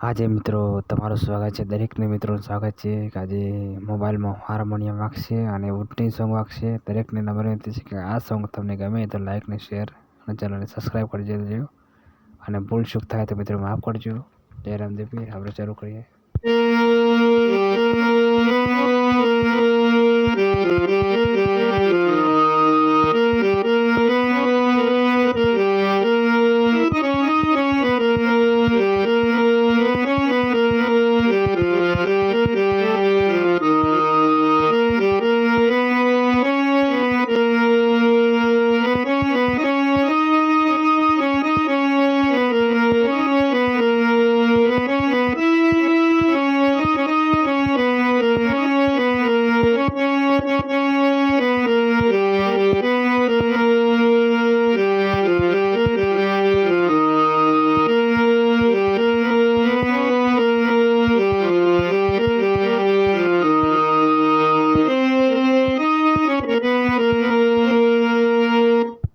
આજે મિત્રો તમારું સ્વાગત છે, દરેકને મિત્રોનું સ્વાગત છે કે આજે મોબાઈલમાં હાર્મોનિયમ વાગશે અને ઉટની સોંગ વાગશે. દરેકને નંબર વિનંતી છે કે આ સોંગ તમને ગમે તો લાઇકને શેર અને ચેનલને સબસ્ક્રાઈબ કરી દેજો. અને ભૂલ ચૂક થાય તો મિત્રો માફ કરજો. જય રામદેવી આપણે ચાલુ કરીએ.